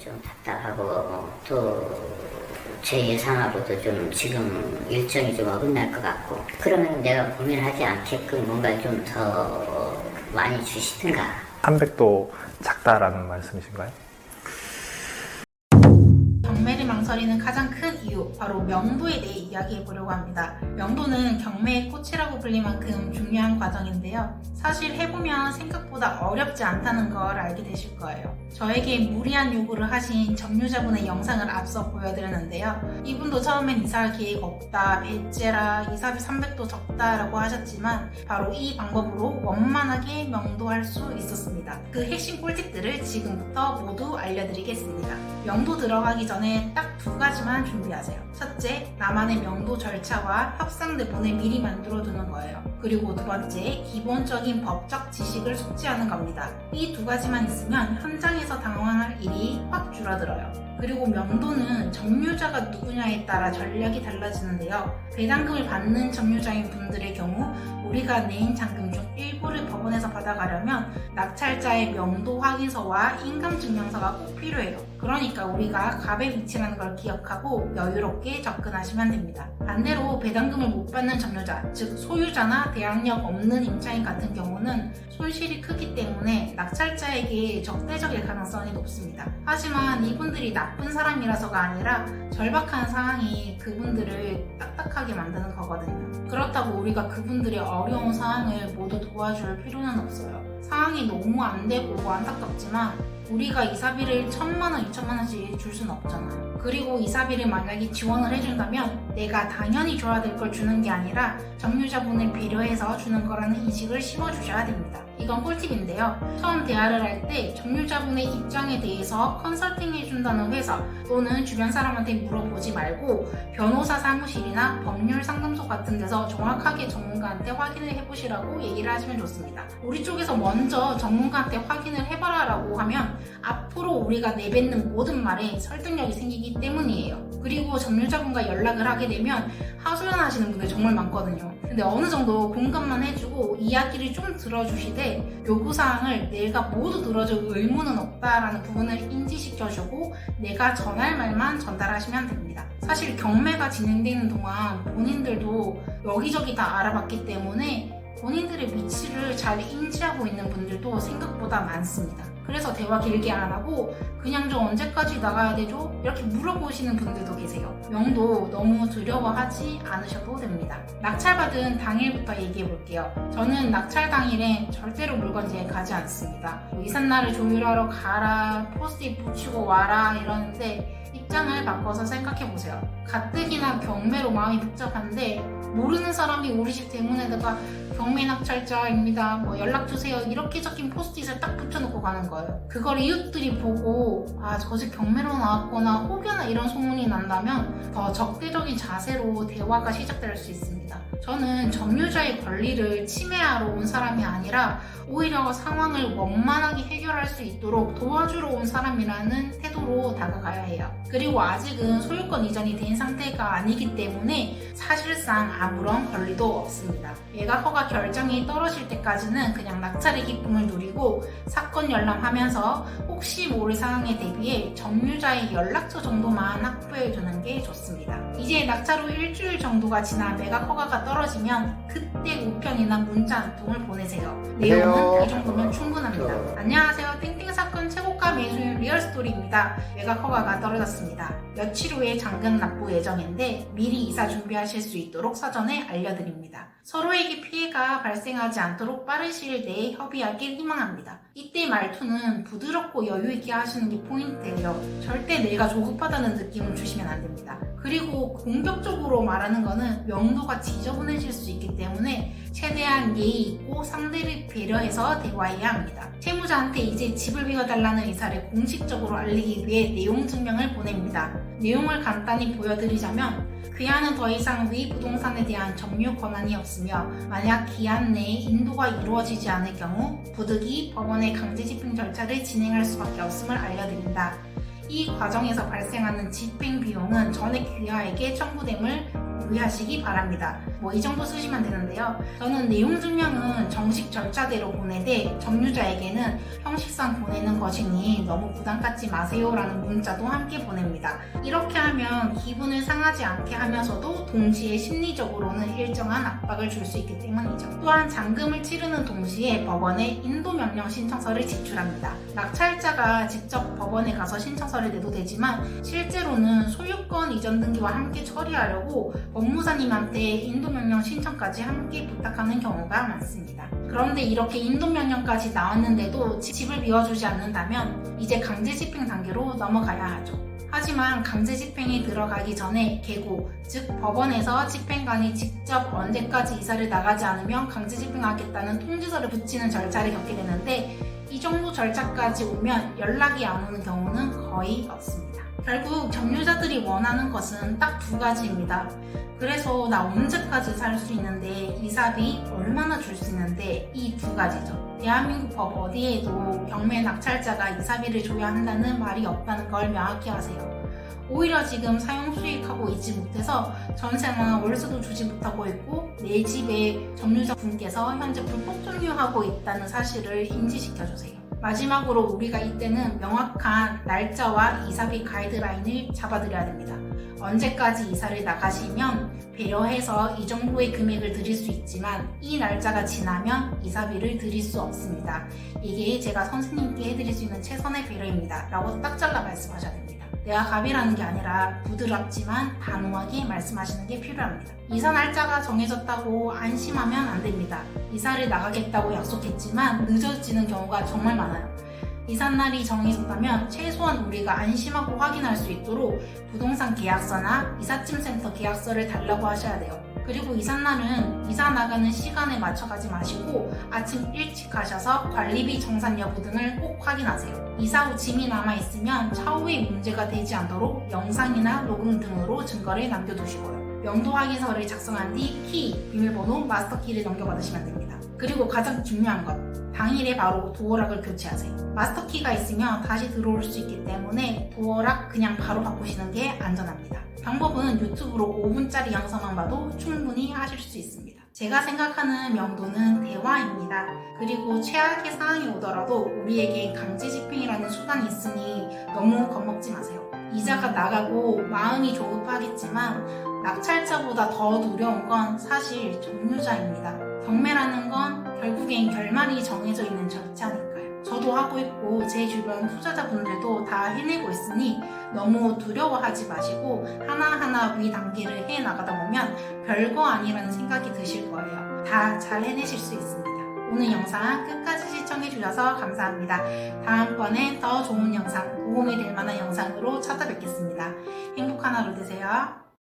좀 답답하고 또 제 예상하고도 좀 지금 일정이 좀 어긋날 것 같고 그러면 내가 고민하지 않게끔 뭔가 좀 더 많이 주시든가 300도 작다라는 말씀이신가요? 경매를 망설이는 가장 큰 이유 바로 명도에 대해 이야기해 보려고 합니다. 명도는 경매의 꽃이라고 불릴 만큼 중요한 과정인데요. 사실 해보면 생각보다 어렵지 않다는 걸 알게 되실 거예요. 저에게 무리한 요구를 하신 점유자분의 영상을 앞서 보여드렸는데요. 이분도 처음엔 이사할 계획 없다, 배째라, 이사비 300도 적다라고 하셨지만 바로 이 방법으로 원만하게 명도할 수 있었습니다. 그 핵심 꿀팁들을 지금부터 모두 알려드리겠습니다. 명도 들어가기 전에 딱 두 가지만 준비하세요. 첫째, 나만의 명도 절차와 협상 대본을 미리 만들어 두는 거예요. 그리고 두 번째, 기본적인 법적 지식을 숙지하는 겁니다. 이 두 가지만 있으면 현장에서 당황할 일이 확 줄어들어요. 그리고 명도는 점유자가 누구냐에 따라 전략이 달라지는데요. 배당금을 받는 점유자인 분들의 경우 우리가 내인 잔금 중 일부를 법원에서 받아가려면 낙찰자의 명도 확인서와 인감 증명서가 꼭 필요해요. 그러니까 우리가 갑의 위치라는 걸 기억하고 여유롭게 접근하시면 됩니다. 반대로 배당금을 못 받는 점유자, 즉 소유자나 대항력 없는 임차인 같은 경우는 손실이 크기 때문에 낙찰자에게 적대적일 가능성이 높습니다. 하지만 이분들이 나쁜 사람이라서가 아니라 절박한 상황이 그분들을 딱딱하게 만드는 거거든요. 그렇다고 우리가 그분들의 어려운 상황을 모두 도와줄 필요는 없어요. 상황이 너무 안 되고 안타깝지만 우리가 이사비를 천만 원, 이천만 원씩 줄 수는 없잖아요. 그리고 이사비를 만약에 지원을 해준다면 내가 당연히 줘야 될 걸 주는 게 아니라 점유자분을 배려해서 주는 거라는 인식을 심어주셔야 됩니다. 이건 꿀팁인데요. 처음 대화를 할 때 점유자분의 입장에 대해서 컨설팅 해준다는 회사 또는 주변 사람한테 물어보지 말고 변호사 사무실이나 법률 상담소 같은 데서 정확하게 전문가한테 확인을 해보시라고 얘기를 하시면 좋습니다. 우리 쪽에서 먼저 전문가한테 확인을 해봐라라고 하면 앞으로 우리가 내뱉는 모든 말에 설득력이 생기기 때문이에요. 그리고 점유자분과 연락을 하게 되면 하소연하시는 분들 정말 많거든요. 근데 어느 정도 공감만 해주고 이야기를 좀 들어주시되 요구사항을 내가 모두 들어줄 의무는 없다라는 부분을 인지시켜주고 내가 전할 말만 전달하시면 됩니다. 사실 경매가 진행되는 동안 본인들도 여기저기 다 알아봤기 때문에 본인들의 위치를 잘 인지하고 있는 분들도 생각보다 많습니다. 그래서 대화 길게 안 하고 그냥 저 언제까지 나가야 되죠? 이렇게 물어보시는 분들도 계세요. 명도 너무 두려워하지 않으셔도 됩니다. 낙찰받은 당일부터 얘기해 볼게요. 저는 낙찰 당일에 절대로 물건지에 가지 않습니다. 뭐 이삿날을 조율하러 가라, 포스트잇 붙이고 와라 이러는데 입장을 바꿔서 생각해 보세요. 가뜩이나 경매로 마음이 복잡한데 모르는 사람이 우리 집 대문에다가 경매 낙찰자입니다. 뭐 연락 주세요. 이렇게 적힌 포스트잇을 딱 붙여놓고 가는 거예요. 그걸 이웃들이 보고 아 저집 경매로 나왔거나 혹여나 이런 소문이 난다면 더 적대적인 자세로 대화가 시작될 수 있습니다. 저는 점유자의 권리를 침해하러 온 사람이 아니라 오히려 상황을 원만하게 해결할 수 있도록 도와주러 온 사람이라는 태도로 다가가야 해요. 그리고 아직은 소유권 이전이 된 상태가 아니기 때문에 사실상 아무런 권리도 없습니다. 매각 허가 결정이 떨어질 때까지는 그냥 낙찰의 기쁨을 누리고 사건 열람하면서 혹시 모를 상황에 대비해 점유자의 연락처 정도만 확보해 두는 게 좋습니다. 이제 낙찰 후 일주일 정도가 지나 매각 허가가 떨어지면 그때 우편이나 문자 한 통을 보내세요. 내용은 이 정도면 충분합니다. 안녕하세요. 땡땡 사건 최고 가 매수인 리얼 스토리입니다. 매각 허가가 떨어졌습니다. 며칠 후에 잔금 납부 예정인데 미리 이사 준비하실 수 있도록 사전에 알려드립니다. 서로에게 피해가 발생하지 않도록 빠른 시일 내에 협의하길 희망합니다. 이때 말투는 부드럽고 여유있게 하시는 게 포인트예요. 절대 내가 조급하다는 느낌을 주시면 안 됩니다. 그리고 공격적으로 말하는 거는 명도가 지저분해질 수 있기 때문에 최대한 예의 있고 상대를 배려해서 대화해야 합니다. 채무자한테 이제 집을 비워달라는 의사를 공식적으로 알리기 위해 내용 증명을 보냅니다. 내용을 간단히 보여드리자면 그야는 더 이상 위 부동산에 대한 점유 권한이 없으며 만약 기한 내에 인도가 이루어지지 않을 경우 부득이 법원의 강제 집행 절차를 진행할 수밖에 없음을 알려드린다. 이 과정에서 발생하는 집행 비용은 전액 귀하에게 청구됨을 유의하시기 바랍니다. 뭐 이 정도 쓰시면 되는데요. 저는 내용 증명은 정식 절차대로 보내되 정유자에게는 형식상 보내는 것이니 너무 부담 갖지 마세요라는 문자도 함께 보냅니다. 이렇게 하면 기분을 상하지 않게 하면서도 동시에 심리적으로는 일정한 압박을 줄 수 있기 때문이죠. 또한 잔금을 치르는 동시에 법원에 인도 명령 신청서를 제출합니다. 낙찰자가 직접 법원에 가서 신청서를 내도 되지만 실제로는 소유권 이전 등기와 함께 처리하려고 법무사님한테 인도 명령 신청까지 함께 부탁하는 경우가 많습니다. 그런데 이렇게 인도 명령까지 나왔는데도 집을 비워주지 않는다면 이제 강제 집행 단계로 넘어가야 하죠. 하지만 강제 집행에 들어가기 전에 계고, 즉 법원에서 집행관이 직접 언제까지 이사를 나가지 않으면 강제 집행하겠다는 통지서를 붙이는 절차를 겪게 되는데 이 정도 절차까지 오면 연락이 안 오는 경우는 거의 없습니다. 결국 정유자들이 원하는 것은 딱 두 가지입니다. 그래서 나 언제까지 살 수 있는데 이사비 얼마나 줄 수 있는데 이 두 가지죠. 대한민국 법 어디에도 경매 낙찰자가 이사비를 줘야 한다는 말이 없다는 걸 명확히 하세요. 오히려 지금 사용 수익하고 있지 못해서 전세나 월세도 주지 못하고 있고 내 집에 점유자 분께서 현재 불법 점유하고 있다는 사실을 인지시켜 주세요. 마지막으로 우리가 이때는 명확한 날짜와 이사비 가이드라인을 잡아드려야 됩니다. 언제까지 이사를 나가시면 배려해서 이 정도의 금액을 드릴 수 있지만 이 날짜가 지나면 이사비를 드릴 수 없습니다. 이게 제가 선생님께 해드릴 수 있는 최선의 배려입니다. 라고 딱 잘라 말씀하셔야 됩니다. 내가 갑이라는 게 아니라 부드럽지만 단호하게 말씀하시는 게 필요합니다. 이사 날짜가 정해졌다고 안심하면 안 됩니다. 이사를 나가겠다고 약속했지만 늦어지는 경우가 정말 많아요. 이삿날이 정해졌다면 최소한 우리가 안심하고 확인할 수 있도록 부동산 계약서나 이삿짐 센터 계약서를 달라고 하셔야 돼요. 그리고 이삿날은 이사 나가는 시간에 맞춰 가지 마시고 아침 일찍 가셔서 관리비 정산 여부 등을 꼭 확인하세요. 이사 후 짐이 남아 있으면 차후에 문제가 되지 않도록 영상이나 녹음 등으로 증거를 남겨두시고요. 명도 확인서를 작성한 뒤 키, 비밀번호, 마스터키를 넘겨받으시면 됩니다. 그리고 가장 중요한 것, 당일에 바로 도어락을 교체하세요. 마스터키가 있으면 다시 들어올 수 있기 때문에 도어락 그냥 바로 바꾸시는 게 안전합니다. 방법은 유튜브로 5분짜리 영상만 봐도 충분히 하실 수 있습니다. 제가 생각하는 명도는 대화입니다. 그리고 최악의 상황이 오더라도 우리에겐 강제집행이라는 수단이 있으니 너무 겁먹지 마세요. 이자가 나가고 마음이 조급하겠지만 낙찰자보다 더 두려운 건 사실 정유자입니다. 경매라는 건 결국엔 결말이 정해져 있는 절차니까요. 저도 하고 있고 제 주변 투자자분들도 다 해내고 있으니 너무 두려워하지 마시고 하나하나 위 단계를 해 나가다 보면 별거 아니라는 생각이 드실 거예요. 다 잘 해내실 수 있습니다. 오늘 영상 끝까지 시청해주셔서 감사합니다. 다음번에 더 좋은 영상, 도움이 될 만한 영상으로 찾아뵙겠습니다. 행복한 하루 되세요.